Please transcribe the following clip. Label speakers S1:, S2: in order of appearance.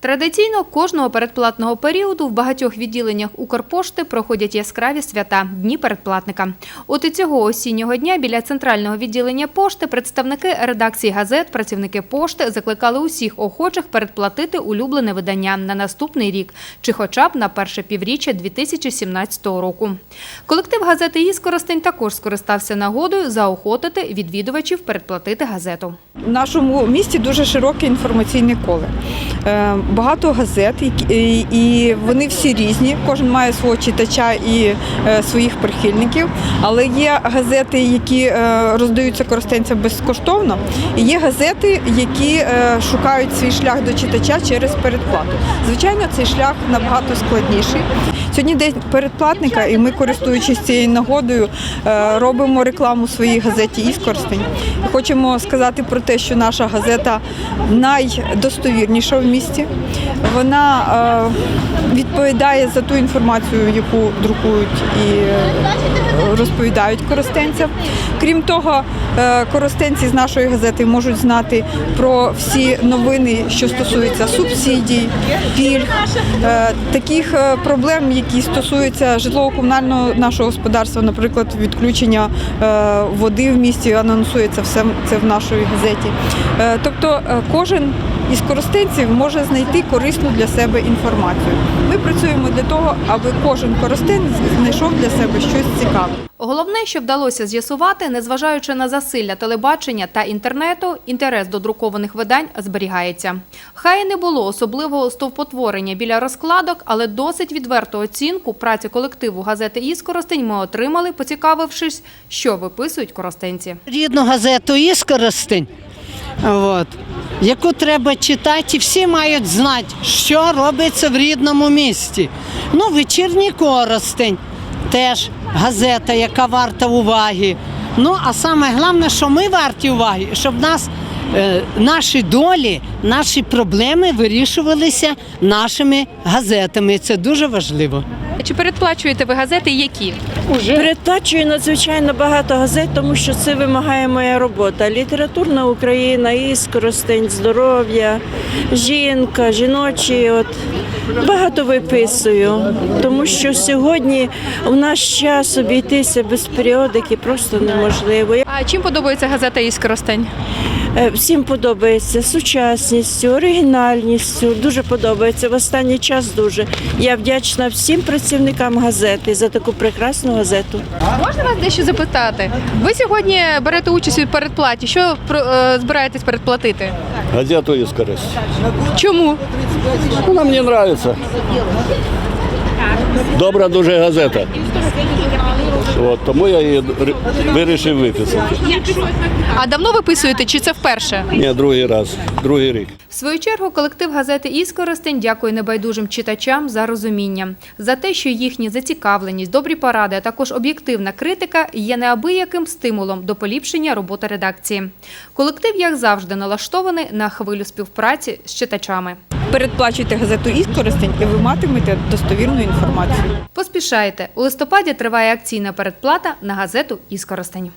S1: Традиційно кожного передплатного періоду в багатьох відділеннях Укрпошти проходять яскраві свята – Дні передплатника. От і цього осіннього дня біля центрального відділення пошти представники редакції газет, працівники пошти закликали усіх охочих передплатити улюблене видання на наступний рік чи хоча б на перше півріччя 2017 року. Колектив газети «Іскоростень» також скористався нагодою заохотити відвідувачів передплатити газету.
S2: В нашому місті дуже широке інформаційне коле. Е, Багато газет, і- вони всі різні. Кожен має свого читача і е, своїх прихильників. Але є газети, які е, роздаються користенцям безкоштовно, і є газети, які шукають свій шлях до читача через передплату. Звичайно, цей шлях набагато складніший. Сьогодні день передплатника, і ми, користуючись цією нагодою, робимо рекламу своїй газеті Іскорстень. Хочемо сказати про те, що наша газета найдостовірніша в місті. Вона е, відповідає за ту інформацію, яку друкують і е, розповідають коростенцям. Крім того, е, коростенці з нашої газети можуть знати про всі новини, що стосуються субсидій, пільг, таких проблем, які стосуються житлово-комунального нашого господарства, наприклад, відключення води в місті, анонсується все це в нашій газеті. Е, Тобто е, кожен із коростенців може знайти корисну для себе інформацію. Ми працюємо для того, аби кожен коростенець знайшов для себе щось цікаве.
S1: Головне, що вдалося з'ясувати, незважаючи на засилля телебачення та інтернету, інтерес до друкованих видань зберігається. Хай і не було особливого стовпотворення біля розкладок, але досить відверту оцінку праці колективу газети «Іскоростень» ми отримали, поцікавившись, що виписують коростенці.
S3: рідну газету Іскоростень, от, яку треба читати, і всі мають знати, що робиться в рідному місті. Ну, вечірній Коростень теж газета, яка варта уваги. Ну, а саме головне, що ми варті уваги, щоб нас. е, Наші долі, наші проблеми вирішувалися нашими газетами. Це дуже важливо.
S1: Чи передплачуєте ви газети? Які?
S4: Уже Передплачую надзвичайно багато газет, тому що це вимагає моя робота. Літературна Україна, іскоростень, здоров'я, жінка, жіночі. От багато виписую, тому що сьогодні в наш час обійтися без періодики просто неможливо.
S1: А чим подобається газета «Іскоростень»?
S4: Е, Всім подобається сучасністю, оригінальністю. Дуже подобається в останній час. Дуже я вдячна всім працівникам газети за таку прекрасну газету.
S1: Можна вас дещо запитати? Ви сьогодні берете участь у передплаті. Що е, збираєтесь передплатити?
S5: Газету «Искорость».
S1: Чому?
S5: Вона мені подобається. Добра дуже газета. От, тому я її вирішив виписати.
S1: А давно виписуєте, чи це вперше?
S5: Ні, другий раз, другий рік.
S1: В свою чергу колектив газети «Іскоростень» дякує небайдужим читачам за розуміння, за те, що їхня зацікавленість, добрі поради, а також об'єктивна критика є неабияким стимулом до поліпшення роботи редакції. Колектив, як завжди, налаштований на хвилю співпраці з читачами.
S2: Передплачуйте газету Іскоростень, і ви матимете достовірну інформацію.
S1: Поспішайте! У листопаді триває акційна передплата на газету «Іскоростень».